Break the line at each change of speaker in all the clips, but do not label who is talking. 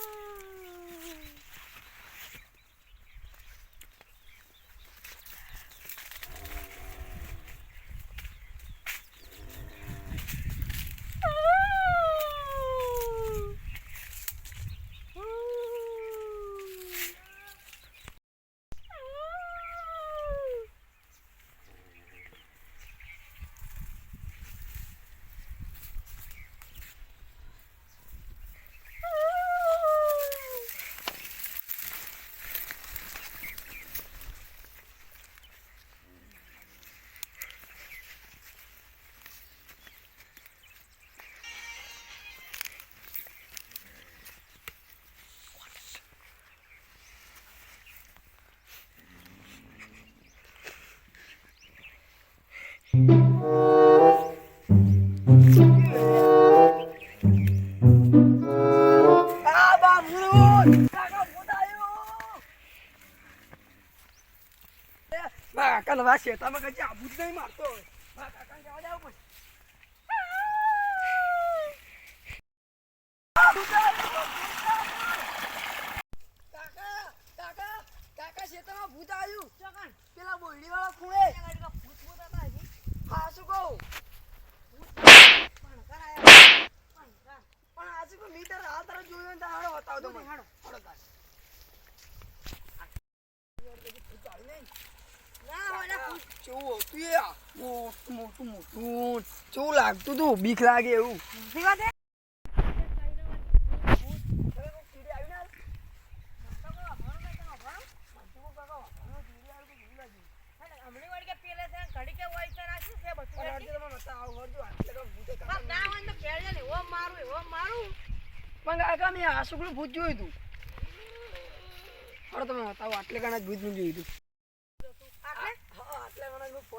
આ વાત છે, તમે કદી આ ભૂત નહીં મારતો જવા દેવું પડશે. આ ભૂત આયું! કાકા, કાકા, કાકા, ખેતરમાં ભૂત. પેલા ખૂણે. હા, શું કહું? પણ આ શું કહું? મીટર આ તરફ જોયું ને તો હાડો બતાવો તો હાડો તાર. ભૂત આવ્યું નહીં? કેવું હતું એ આ? મોટું મોટું મોટું કેવું લાગતું તું બીક લાગે એવું તમે કોક કીડી આવી ના? મંતુકો કાકા કીડી આવી તો ભૂતે કાકા નહીં. પણ કાકા મેં આ ભૂત જોયું હતું હાલો તમે બતાવો આટલે કાણા ભૂત જોયું હતું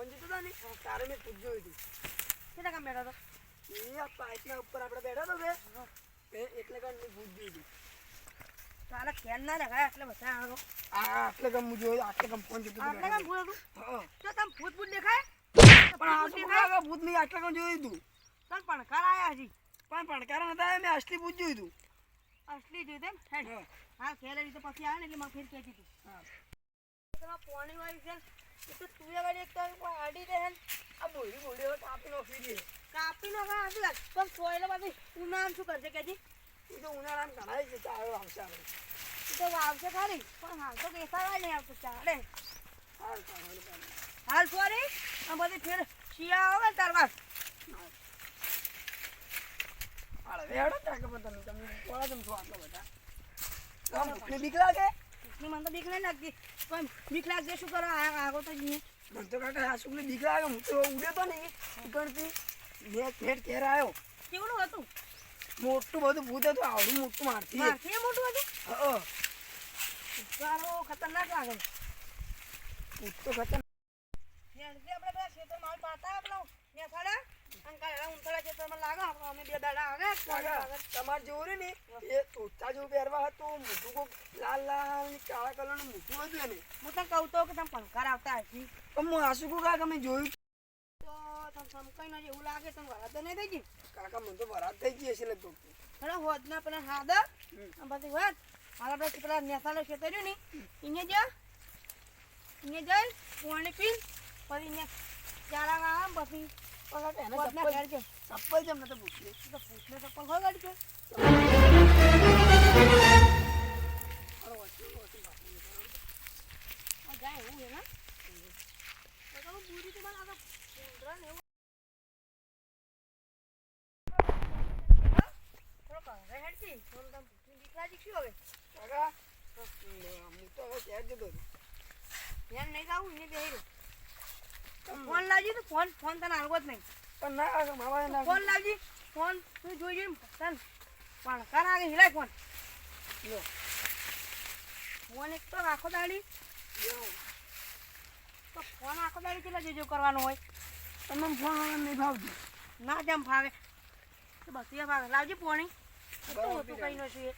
ફોન જીતો હતા ને. તારે મેં ભૂત જોયું હતું? એ આ પાઇપના ઉપર આપણે બેઠા તો બે એટલે કાણ મેં ભૂત જોયું હતું આ આટલે કામ હું જોયું આટલે કામ ફોન જીતો હતો બેઠા તો. હા પણ આ ભૂત આટલે કામ જોયું હતું. પણ પણકાર નતા મેં અસલી ભૂત જોયું હતું.
અસલી જોયું તેમ?
હા.
ખેલે રીતે પછી આવે ને એટલે મારે ફેર કહેતી હતી.
હા.
તમારે પોણી વાળી છે ઉનાળામાં શું
આવશે
ખરી પણ હાલ તો ચાલે
હાલ
હાલ સોરી આ બધી ફેર શિયા આવે ને તાર બાદ
હાલો વેડો તાકે પણ તમે તમે કોળા તમે આમ બીક લાગે?
મને તો બીક નહીં લાગતી. પણ બીક લાગશે શું કરો આ આગળ તો જઈએ.
મને તો કાકા આ શું બીક લાગે હું તો ઉડ્યો તો નહીં. ગણતી મેં ફેર ઘેર આવ્યો.
કેવડું હતું?
મોટું બધું ભૂત હતું આવડું મોટું
મારતી મારતી મોટું હતું?
હા
સારો ખતરનાક લાગે.
ભૂત તો ખતર
હેડજે આપણે બધા ખેતર માલ પાતા આપણો નેથાડા અને કાળા ઉંથાડા ખેતરમાં લાગો આપણે અમે બે દાડા આવે
કાકા તમારે જેવું ને એ તોતા જેવું પહેરવા હતું મોઢું કોક લાલ લાલ કાળા કાળા કલરનું મોઢું હતું ને
હું તને કહું તો કે તમે પંખા આવતા હતી
પણ હું આસુ કાકા તમે જોયું
તો તમે સમકાઈ નથી એવું લાગે તમે વરાદ નહીં થઈ ગઈ?
કાકા મને તો બરાત થઈ ગઈ હશે લગભગ.
હેડો હોદ ના પેલા હાદર પછી વાત મારા પછી પેલા નેસાલો છે રહ્યું ને અહીંયા જા અહીંયા જઈ પાણી પી પછી અહીંયા પછી
કાકા એને
હોદના
ચપ્પલ જેમ નતો પૂછ્યું
તો પૂછને ચપ્પલ હોય ગાડી છે જાય એવું છે ને બુરી તો મને આગળ એવું
હું તો હવે શહેર જતો
નહીં ગાવું ને રહ્યું ફોન લાવજી તો ફોન ફોન તને આવવો જ નહીં.
પણ ના મામા ના
ફોન લાવજી. ફોન તું જોઈ જોઈ તને. પણ કર આગે હિલાય ફોન.
લો.
ફોન એક તો આખો દાડી. તો ફોન આખો દાડી કેટલા જોજો કરવાનો હોય?
તમને ફોન નહીં ભાવજો.
ના જેમ ફાવે. તો બસ એ ભાવે લાવજી પોણી. તો તું કઈ નો છું એ?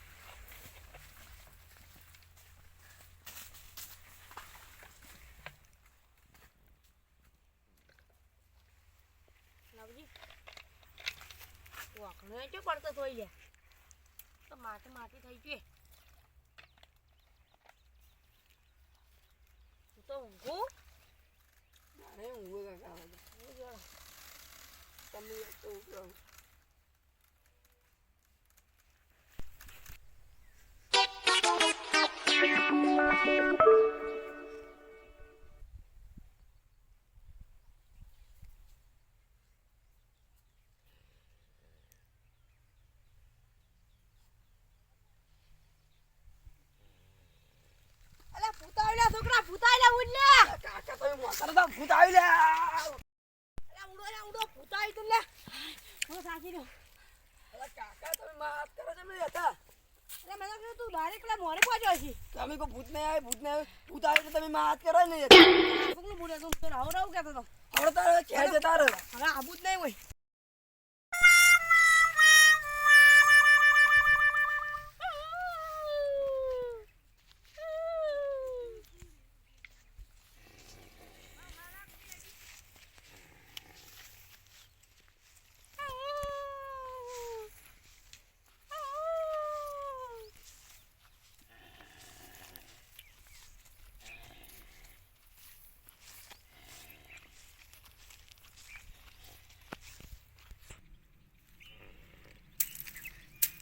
વખણો એ પડતો થઈ લે. તો માથે માથે થઈ ગયે
હું તો ઊંઘું?
મારે ઊંઘું કાકા તમે તો ઊંઘ. છોકરા ભૂત આવેલા ઉડલ્યા
કાકા તમે મોટા હતા ભૂત આવી લે
અલા ઉડો અલા ઉડો ભૂત આવી તું લે હું સાચી રહ્યો
અલા કાકા તમે માફ કરો હતા
મને કીધું તું ડાયરેક્ટ પેલા મોરે પહોંચ્યો છે
તમે કો ભૂત નહીં આવે ભૂત નહીં આવે. ભૂત આવે તો તમે માફ કરો ને
ફૂકનું બોલે તું તો રાવ રાવ કહેતો હતો.
હવે તારે જતા
હવે આબુ જ નહીં હોય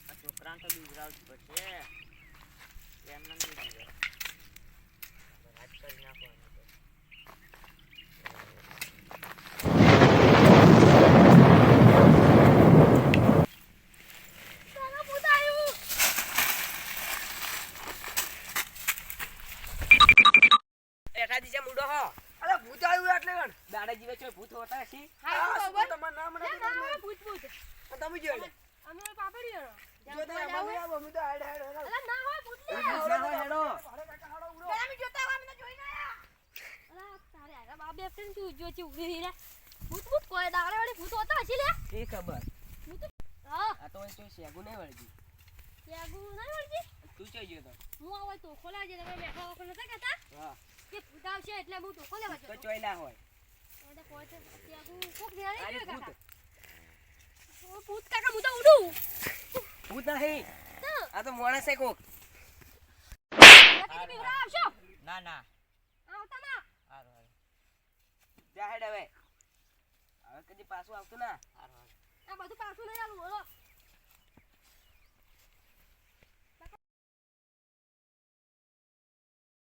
આ છોકરાને તો બીવડાવવું જ પડશે એમને નહીં બીવડાવ. રાજ કરી નાખવાનું તો.
કાકા ભૂત આવ્યું
બેઠા દીજે મુડો એમ
અરે ભૂત આવ્યું એટલે ગણ
દાડા જીવે છો ભૂત હોતા હશે.
હા ખબર
તમારું નામ
ના,
નથી
ના,
ખબર.
ભૂત ભૂત.
તમે જો.
અમે પાપડીઓ
જો તમે અમારે આવો, અમે તો હાડ હાડ હાડ.
અલા ના હોય ભૂત લે.
હેડો, હેડો.
અરે કાકા હાડો. ઉડો.
પેલા અમે જોતા હોય અમે તો જોઈને આયા. અલા તારે આરા બાપ બે ફ્રેન્ડ તું જો છે ઊભી રહી રે. ભૂત ભૂત કોઈ દાડે વાળી ભૂત હોતા હશે લે.
એ ખબર.
ભૂત હા.
તો
હું ખોલા જે તમે બેઠા વખત નતા કહેતા?
હા.
કે ભૂત આવશે એટલે હું તો
ચોયલા હોય.
એટલે કોઈ તો ત્યાગુ કોક ઘેરે
અરે
કાકા. ભૂત કાકા હું તો ઉડું.
ભૂત નહીં આ તો માણસ છે કોક.
આવશો
ના ના.
આવતા ના.
હારું હારું. જા હેડ હવે. હવે કદી પાછું આવતું ના. હારું હારું.
આ બધું પાછું નહીં બોલો